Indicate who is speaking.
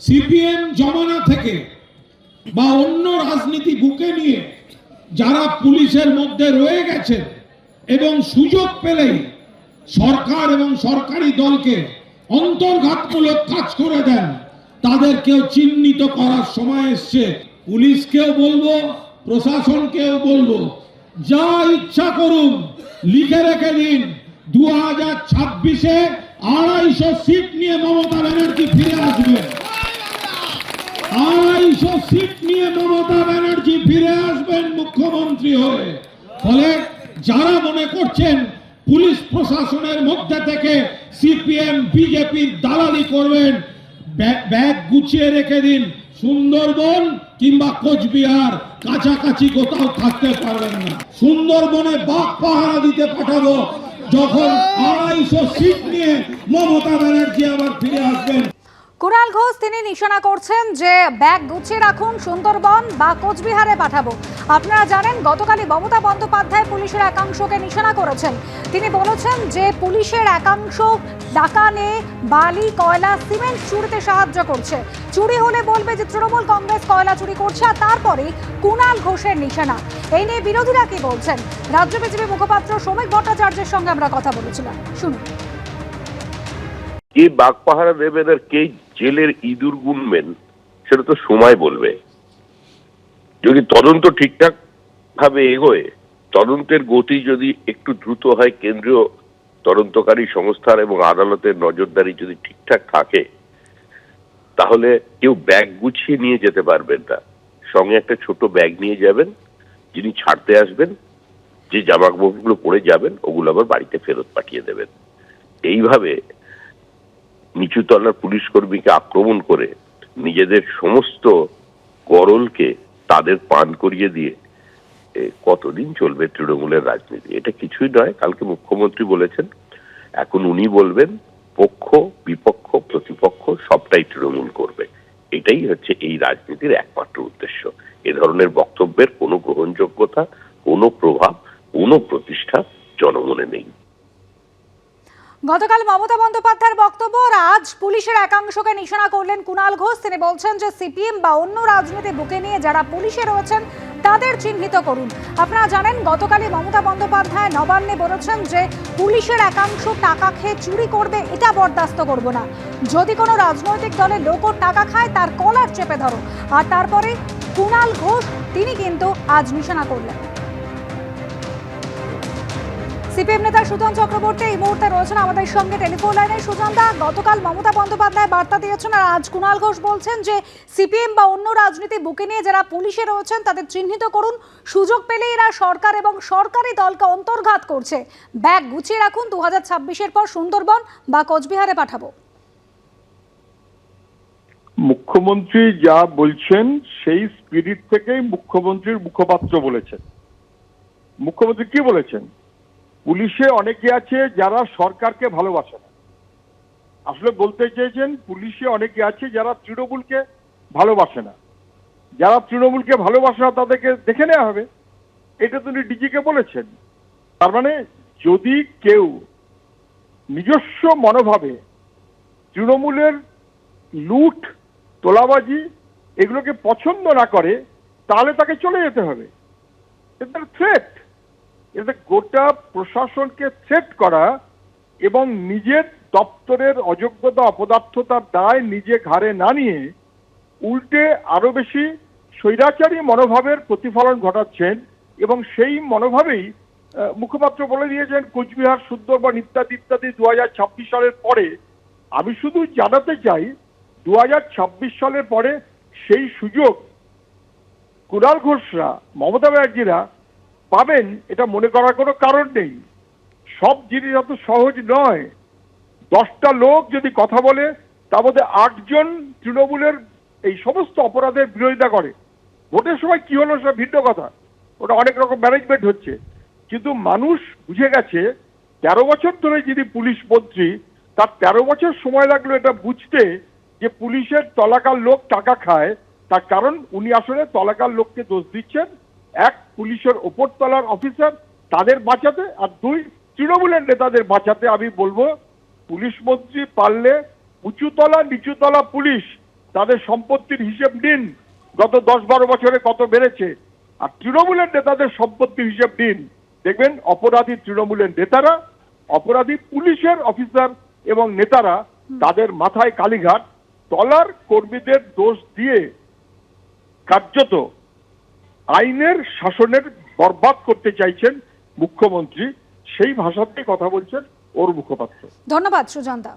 Speaker 1: CPM জমানা থেকে বা অন্য রাজনীতি বুকে নিয়ে যারা পুলিশের মধ্যে রয়ে গেছেন এবং সুযোগ পেলেই সরকার এবং সরকারি দলকে অন্তর্ঘাতমূলক কাজ করে দেন, তাদেরকেও চিহ্নিত করার সময় এসছে। পুলিশকেও বলব, প্রশাসনকেও বলব, যা ইচ্ছা করুন, লিখে রেখে দিন। দু হাজার ছাব্বিশে আড়াইশো সিট নিয়ে মমতা ব্যানার্জি ফিরে আসবেন আড়াইশো সিট নিয়ে মমতা ব্যানার্জি ফিরে আসবেন মুখ্যমন্ত্রী হয়ে। ফলে যারা মনে করছেন পুলিশ প্রশাসনের মধ্যে থেকে সিপিএম বিজেপির দালালি করবেন ব্যাগ- গুছিয়ে রেখে দিন। সুন্দরবন কিংবা কোচবিহার কাছাকাছি কোথাও থাকতে পারবেন না। সুন্দরবনে বাঘ পাহারা দিতে পাঠাবো। যখন আড়াইশো সিট নিয়ে মমতা ব্যানার্জি আবার ফিরে আসবেন।
Speaker 2: কুণাল ঘোষ তিনি নিশানা করছেন যে ব্যাগ গুছিয়ে রাখুন, সুন্দরবন বা কোচবিহারে পাঠাবো। আপনারা জানেন, গতকালই মমতা বন্দ্যোপাধ্যায় পুলিশের একাংশকে নিশানা করেছেন। তিনি বলেছেন যে পুলিশের একাংশ ডাকা নিয়ে বালি, কয়লা, সিমেন্ট চুরিতে সাহায্য করছে। চুরি হলে বলবে যে তৃণমূল কংগ্রেস কয়লা চুরি করছে আর তারপরে কুণাল ঘোষের নিশানা। এই নিয়ে বিরোধীরা কি বলছেন? রাজ্য বিজেপি মুখপাত্র শ্রমিক ভট্টাচার্যের সঙ্গে আমরা কথা বলেছিলাম। শুনুন।
Speaker 3: কে বাঘ পাহারা কে জেলের ইঁদুর গুনবেন, সেটা তো সময় বলবে। যদি তদন্ত ঠিকঠাক ভাবে এগোয়, তদন্তের গতি যদি একটু দ্রুত হয়, কেন্দ্রীয় তদন্তকারী সংস্থার এবং আদালতের নজরদারি যদি ঠিকঠাক থাকে, তাহলে কেউ ব্যাগ গুছিয়ে নিয়ে যেতে পারবেন না। সঙ্গে একটা ছোট ব্যাগ নিয়ে যাবেন, যিনি ছাড়তে আসবেন, যে জামা কাপড়গুলো পরে যাবেন, ওগুলো আবার বাড়িতে ফেরত পাঠিয়ে দেবেন। এইভাবে নিচুতলার পুলিশ কর্মীকে আক্রমণ করে নিজেদের সমস্ত করলকে তাদের পান করিয়ে দিয়ে কতদিন চলবে তৃণমূলের রাজনীতি? এটা কিছুই নয়, কালকে মুখ্যমন্ত্রী বলেছেন, এখন উনি বলবেন, পক্ষ, বিপক্ষ, প্রতিপক্ষ সবটাই তৃণমূল করবে। এটাই হচ্ছে এই রাজনীতির একমাত্র উদ্দেশ্য। এ ধরনের বক্তব্যের কোনো গ্রহণযোগ্যতা, কোনো প্রভাব, কোনো প্রতিষ্ঠা জনমনে নেই।
Speaker 2: গতকাল মমতা বন্দ্যোপাধ্যায়ের বক্তব্য আজ পুলিশের একাংশকে নিশানা করলেন কুণাল ঘোষ। তিনি বলছেন যে, সিপিএম বা অন্য রাজনীতি বুকে নিয়ে যারা পুলিশে রয়েছেন, তাদের চিহ্নিত করুন। আপনারা জানেন, গতকালই মমতা বন্দ্যোপাধ্যায় নবান্নে বলেছেন যে, পুলিশের একাংশ টাকা খেয়ে চুরি করবে, এটা বরদাস্ত করব না। যদি কোনো রাজনৈতিক দলের লোকও টাকা খায়, তার কলার চেপে ধরো। আর তারপরে কুণাল ঘোষ, তিনি কিন্তু আজ নিশানা করলেন। সিপিএম নেতা সুজন চক্রবর্তী এই মুহূর্তে রয়েছেন আমাদের সঙ্গে টেলিফোন লাইনে। সুজন দা, গতকাল মমতা বন্দ্যোপাধ্যায় বার্তা দিয়েছেন আর আজ কুণাল ঘোষ বলছেন যে সিপিএম বা অন্য রাজনীতি বুকে নিয়ে যারা পুলিশে রয়েছেন তাদের চিহ্নিত করুন। সুযোগ পেলে এরা সরকার এবং সরকারি দলকে অন্তর্ঘাত করছে। ব্যাগ গুছিয়ে রাখুন। দু হাজার পর সুন্দরবন বা কোচবিহারে পাঠাবো।
Speaker 4: মুখ্যমন্ত্রী যা বলছেন, সেই স্পিরিট থেকেই মুখ্যমন্ত্রীর মুখপাত্র বলেছেন। মুখ্যমন্ত্রী কি বলেছেন? পুলিশে অনেকে আছে যারা সরকারকে ভালোবাসে না। আসলে বলতে চেয়েছেন, পুলিশে অনেকে আছে যারা তৃণমূলকে ভালোবাসে না। যারা তৃণমূলকে ভালোবাসে না, তাদেরকে দেখে নেওয়া হবে। এটা তিনি ডিজিকে বলেছেন। তার মানে যদি কেউ নিজস্ব মনোভাবে তৃণমূলের লুট, তোলাবাজি এগুলোকে পছন্দ না করে, তাহলে তাকে চলে যেতে হবে। এটা থ্রেট এটা গোটা প্রশাসনকে সেট করা এবং নিজের দপ্তরের অযোগ্যতা, অপদার্থতার দায় নিজে ঘাড়ে না নিয়ে উল্টে আরও বেশি স্বৈরাচারী মনোভাবের প্রতিফলন ঘটাচ্ছেন এবং সেই মনোভাবেই মুখপাত্র বলে দিয়েছেন, কোচবিহার, সুন্দরবন ইত্যাদি ইত্যাদি দু হাজার ছাব্বিশ সালের পরে আমি শুধু জানাতে চাই দু হাজার ছাব্বিশ সালের পরে সেই সুযোগ কুণাল ঘোষরা, মমতা ব্যানার্জিরা পাবেন, এটা মনে করার কোনো কারণ নেই। সব জিনিস এত সহজ নয়। দশটা লোক যদি কথা বলে, তার মধ্যে আটজন তৃণমূলের এই সমস্ত অপরাধের বিরোধিতা করে। ভোটের সময় কি হলো সেটা ভিন্ন কথা। ওটা অনেক রকম ম্যানেজমেন্ট হচ্ছে। কিন্তু মানুষ বুঝে গেছে, তেরো বছর ধরে যিনি পুলিশ মন্ত্রী, তার তেরো বছর সময় লাগল এটা বুঝতে যে পুলিশের তলাকার লোক টাকা খায়। তার কারণ উনি আসলে তলাকার লোককে দোষ দিচ্ছেন এক পুলিশের ওপর তলার অফিসার তাদের বাঁচাতে আর দুই তৃণমূলের নেতাদের বাঁচাতে আমি বলব পুলিশ মন্ত্রী পারলে উঁচুতলা নিচুতলা পুলিশ তাদের সম্পত্তির হিসেব দিন গত দশ বারো বছরে কত বেড়েছে আর তৃণমূলের নেতাদের সম্পত্তির হিসেব দিন দেখবেন অপরাধী তৃণমূলের নেতারা অপরাধী পুলিশের অফিসার এবং নেতারা তাদের মাথায় কালীঘাট তলার কর্মীদের দোষ দিয়ে কার্যত আইনের শাসনের বরবাদ করতে চাইছেন মুখ্যমন্ত্রী সেই ভাষাতে কথা বলছেন ওর মুখপাত্র।
Speaker 2: ধন্যবাদ সুজনদা।